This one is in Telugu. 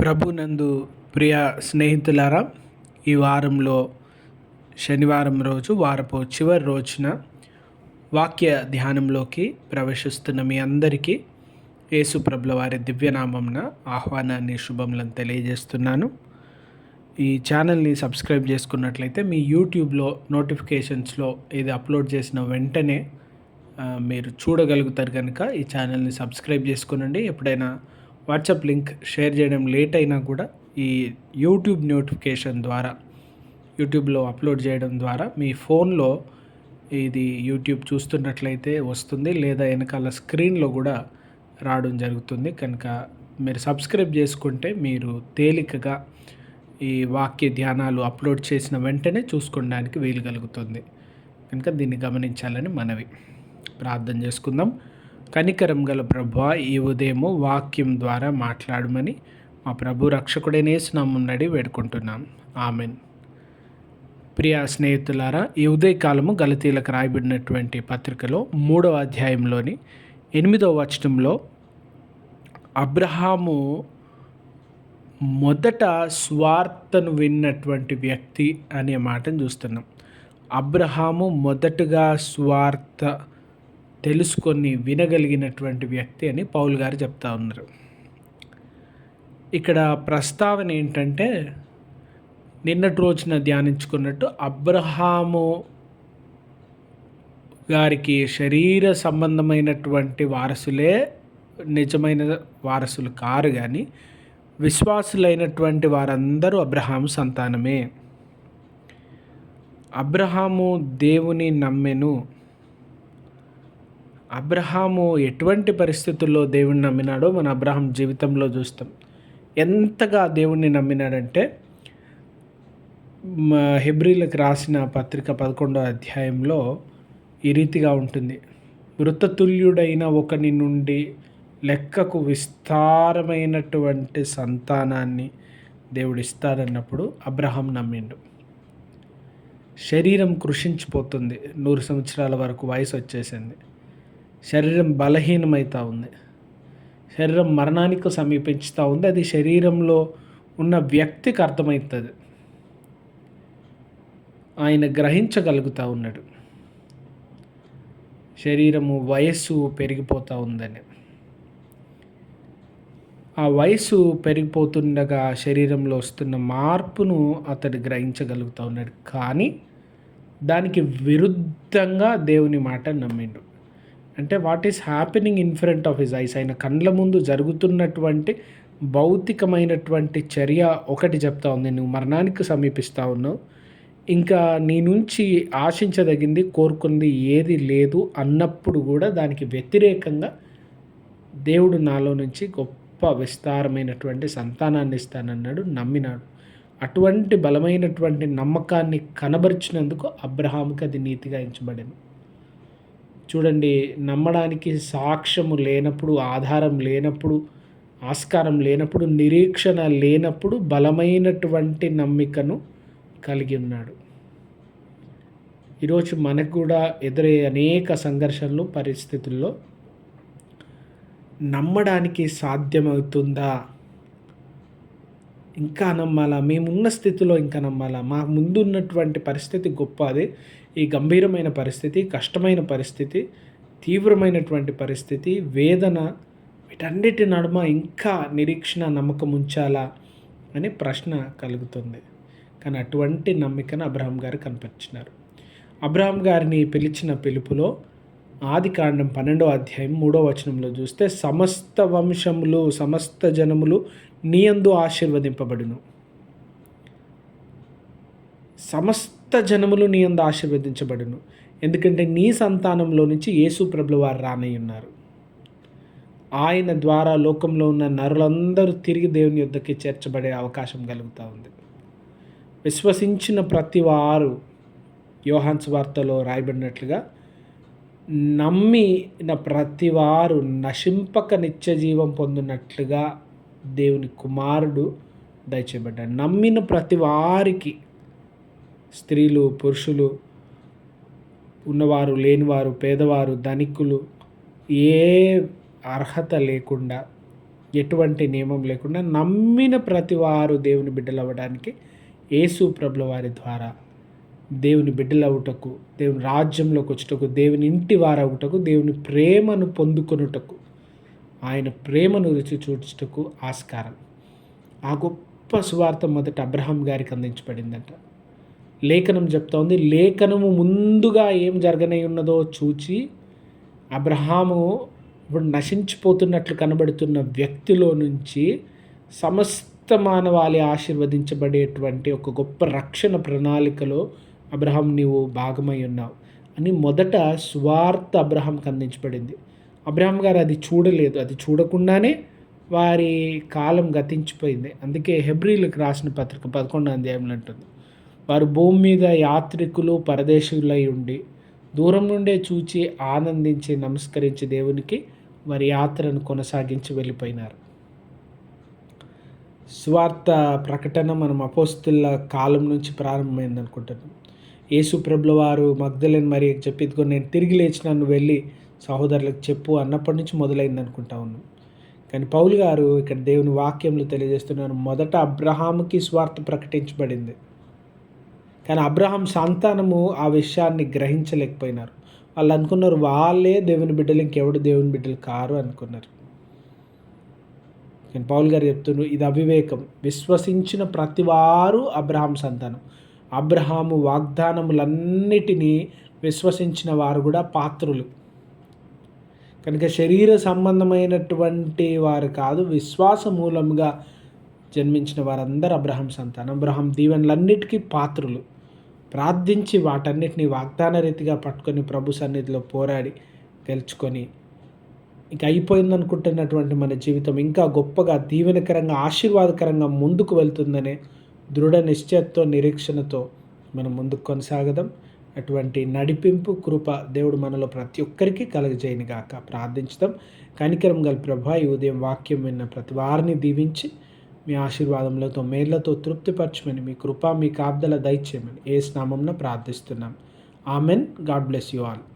ప్రభునందు ప్రియ స్నేహితులారా ఈ వారంలో శనివారం రోజు వారపు చివరి రోజున వాక్య ధ్యానంలోకి ప్రవేశిస్తున్న మీ అందరికీ యేసుప్రభుల వారి దివ్యనామంన ఆహ్వానాన్ని శుభములను తెలియజేస్తున్నాను. ఈ ఛానల్ని సబ్స్క్రైబ్ చేసుకున్నట్లయితే మీ యూట్యూబ్లో నోటిఫికేషన్స్లో ఇది అప్లోడ్ చేసిన వెంటనే మీరు చూడగలుగుతారు కనుక ఈ ఛానల్ని సబ్స్క్రైబ్ చేసుకునండి. ఎప్పుడైనా వాట్సాప్ లింక్ షేర్ చేయడం లేట్ అయినా కూడా ఈ యూట్యూబ్ నోటిఫికేషన్ ద్వారా యూట్యూబ్లో అప్లోడ్ చేయడం ద్వారా మీ ఫోన్లో ఇది యూట్యూబ్ చూస్తున్నట్లయితే వస్తుంది లేదా వెనకాల స్క్రీన్లో కూడా రావడం జరుగుతుంది. కనుక మీరు సబ్స్క్రైబ్ చేసుకుంటే మీరు తేలికగా ఈ వాక్య ధ్యానాలు అప్లోడ్ చేసిన వెంటనే చూసుకోవడానికి వీలు కలుగుతుంది. కనుక దీన్ని గమనించాలని మనవి. ప్రార్థన చేసుకుందాం. కనికరం గల ప్రభు ఈ ఉదయము వాక్యం ద్వారా మాట్లాడమని మా ప్రభు రక్షకుడైన స్నామున్నడి వేడుకుంటున్నాం. ఆమెన్. ప్రియ స్నేహితులారా ఈ ఉదయకాలము గలతీలకు రాయబడినటువంటి పత్రికలో మూడవ అధ్యాయంలోని ఎనిమిదవ వచనంలో అబ్రహాము మొదట స్వార్థను విన్నటువంటి వ్యక్తి అనే మాటను చూస్తున్నాం. అబ్రహాము మొదటగా స్వార్థ తెలుసుకొని వినగలిగినటువంటి వ్యక్తి అని పౌల్ గారు చెప్తా ఉన్నారు. ఇక్కడ ప్రస్తావన ఏంటంటే నిన్నటి రోజున ధ్యానించుకున్నట్టు అబ్రహాము గారికి శరీర సంబంధమైనటువంటి వారసులే నిజమైన వారసులు కారు కానీ విశ్వాసులైనటువంటి వారందరూ అబ్రహాము సంతానమే. అబ్రహాము దేవుని నమ్మెను. అబ్రహాము ఎటువంటి పరిస్థితుల్లో దేవుణ్ణి నమ్మినాడో మన అబ్రహాం జీవితంలో చూస్తాం. ఎంతగా దేవుణ్ణి నమ్మినాడంటే హెబ్రిలకు హెబ్రీలకు రాసిన పత్రిక పదకొండో అధ్యాయంలో ఈ రీతిగా ఉంటుంది. మృతతుల్యుడైన ఒకని నుండి లెక్కకు విస్తారమైనటువంటి సంతానాన్ని దేవుడు ఇస్తాడన్నప్పుడు అబ్రహాం నమ్మిండు. శరీరం కృషించిపోతుంది. నూరు సంవత్సరాల వరకు వయసు వచ్చేసింది. శరీరం బలహీనమవుతూ ఉంది. శరీరం మరణానికి సమీపించుతూ ఉంది. అది శరీరంలో ఉన్న వ్యక్తికి అర్థమవుతుంది ఆయన గ్రహించగలుగుతూ ఉన్నాడు. శరీరము వయస్సు పెరిగిపోతూ ఉందని. ఆ వయసు పెరిగిపోతుండగా శరీరంలో వస్తున్న మార్పును అతడు గ్రహించగలుగుతూ ఉన్నాడు. కానీ దానికి విరుద్ధంగా దేవుని మాట నమ్మిండు. అంటే what is happening in front of his eyes ఆయన కండ్ల ముందు జరుగుతున్నటువంటి భౌతికమైనటువంటి చర్య ఒకటి చెప్తా ఉంది. నువ్వు మరణానికి సమీపిస్తా ఉన్నావు. ఇంకా నీ నుంచి ఆశించదగింది కోరుకుంది ఏది లేదు అన్నప్పుడు కూడా దానికి వ్యతిరేకంగా దేవుడు నాలో నుంచి గొప్ప విస్తారమైనటువంటి సంతానాన్ని ఇస్తానన్నాడు నమ్మినాడు. అటువంటి బలమైనటువంటి నమ్మకాన్ని కనబరిచినందుకు అబ్రహాంకి అది నీతిగా ఎంచబడింది. చూడండి నమ్మడానికి సాక్ష్యము లేనప్పుడు ఆధారం లేనప్పుడు ఆస్కారం లేనప్పుడు నిరీక్షణ లేనప్పుడు బలమైనటువంటి నమ్మికను కలిగి ఉన్నాడు. ఈరోజు మనకు కూడా ఎదురయ్యే అనేక సంఘర్షణలు పరిస్థితుల్లో నమ్మడానికి సాధ్యమవుతుందా? ఇంకా నమ్మాలా? మేమున్న స్థితిలో ఇంకా నమ్మాలా? మా ముందు ఉన్నటువంటి పరిస్థితి గొప్ప అది ఈ గంభీరమైన పరిస్థితి కష్టమైన పరిస్థితి తీవ్రమైనటువంటి పరిస్థితి వేదన వీటన్నిటి నడుమ ఇంకా నిరీక్షణ నమ్మకం ఉంచాలా? అనే ప్రశ్న కలుగుతుంది. కానీ అటువంటి నమ్మికను అబ్రహం గారు కనిపించినారు. అబ్రహాం గారిని పిలిచిన పిలుపులో ఆది కాండం పన్నెండో అధ్యాయం మూడో వచనంలో చూస్తే సమస్త వంశములు సమస్త జనములు నీయందు ఆశీర్వదింపబడును. సమస్త జనములు నీ అందు ఆశీర్వదించబడును. ఎందుకంటే నీ సంతానంలో నుంచి యేసు ప్రభుల వారు రానై ఉన్నారు. ఆయన ద్వారా లోకంలో ఉన్న నరులందరూ తిరిగి దేవుని యొద్దకి చేర్చబడే అవకాశం కలుగుతూ ఉంది. విశ్వసించిన ప్రతి వారు యోహాన్స్ వార్తలో రాయబడినట్లుగా నమ్మిన ప్రతి వారు నశింపక నిత్య జీవం పొందినట్లుగా దేవుని కుమారుడు దయచేయబడ్డాడు. నమ్మిన ప్రతి వారికి స్త్రీలు పురుషులు ఉన్నవారు లేనివారు పేదవారు ధనికులు ఏ అర్హత లేకుండా ఎటువంటి నియమం లేకుండా నమ్మిన ప్రతి వారు దేవుని బిడ్డలు అవ్వడానికి యేసు ప్రభుల వారి ద్వారా దేవుని బిడ్డలవుటకు దేవుని రాజ్యంలోకి వచ్చుటకు దేవుని ఇంటి వారవుటకు దేవుని ప్రేమను పొందుకొనుటకు ఆయన ప్రేమను రుచి చూచుటకు ఆస్కారం. ఆ గొప్ప సువార్త మొదట అబ్రహాం గారికి అందించబడిందంట. లేఖనం చెప్తా ఉంది లేఖనము ముందుగా ఏం జరగనై ఉన్నదో చూచి అబ్రహాము ఇప్పుడు నశించిపోతున్నట్లు కనబడుతున్న వ్యక్తిలో నుంచి సమస్త మానవాళి ఆశీర్వదించబడేటువంటి ఒక గొప్ప రక్షణ ప్రణాళికలో అబ్రహాం నీవు భాగమై ఉన్నావు అని మొదట స్వార్థ అబ్రహాంకి అందించబడింది. అబ్రహాం గారు అది చూడలేదు. అది చూడకుండానే వారి కాలం గతించిపోయింది. అందుకే హెబ్రిలకు రాసిన పత్రిక పదకొండు అధ్యాయంలో అంటుంది. వారు భూమి మీద యాత్రికులు పరదేశులై ఉండి దూరం నుండే చూచి ఆనందించి నమస్కరించి దేవునికి వారి యాత్రను కొనసాగించి వెళ్ళిపోయినారు. స్వార్థ ప్రకటన మనం అపోస్తుల కాలం నుంచి ప్రారంభమైంది అనుకుంటున్నాం యేసు ప్రభుల వారు మగ్ధలేని మరి చెప్పి నేను తిరిగి లేచినాను వెళ్ళి సహోదరులకు చెప్పు అన్నప్పటి నుంచి మొదలైంది అనుకుంటా ఉన్నాం. కానీ పౌలు గారు ఇక్కడ దేవుని వాక్యంలో తెలియజేస్తున్నారు మొదట అబ్రహాముకి స్వార్థ ప్రకటించబడింది. కానీ అబ్రహాం సంతానము ఆ విషయాన్ని గ్రహించలేకపోయినారు. వాళ్ళు అనుకున్నారు వాళ్ళే దేవుని బిడ్డలు ఇంకెవడు దేవుని బిడ్డలు కారు అనుకున్నారు. నేను పౌల్ గారు చెప్తున్నారు ఇది అవివేకం. విశ్వసించిన ప్రతివారు అబ్రహాం సంతానం. అబ్రహాము వాగ్దానములన్నిటినీ విశ్వసించిన వారు కూడా పాత్రులు. కనుక శరీర సంబంధమైనటువంటి వారు కాదు విశ్వాస మూలంగా జన్మించిన వారందరూ అబ్రహం సంతానం. అబ్రహం దీవెనలన్నిటికీ పాత్రులు. ప్రార్థించి వాటన్నిటిని వాగ్దాన రీతిగా పట్టుకొని ప్రభు సన్నిధిలో పోరాడి గెలుచుకొని ఇక అయిపోయిందనుకుంటున్నటువంటి మన జీవితం ఇంకా గొప్పగా దీవెనకరంగా ఆశీర్వాదకరంగా ముందుకు వెళ్తుందనే దృఢ నిశ్చయతో నిరీక్షణతో మనం ముందుకు కొనసాగదాం. అటువంటి నడిపింపు కృప దేవుడు మనలో ప్రతి ఒక్కరికి కలగజేయని గాక ప్రార్థించుదాం. కనికరం గల ప్రభా ఈ ఉదయం వాక్యం విన్న ప్రతి వారిని దీవించి మీ ఆశీర్వాదములతో మేళ్ళతో తృప్తిపరచమని మీ కృప మీ కాబ్దల దయచేయమని ఏ స్నామంన ప్రార్థిస్తున్నాం. Amen. God bless you all.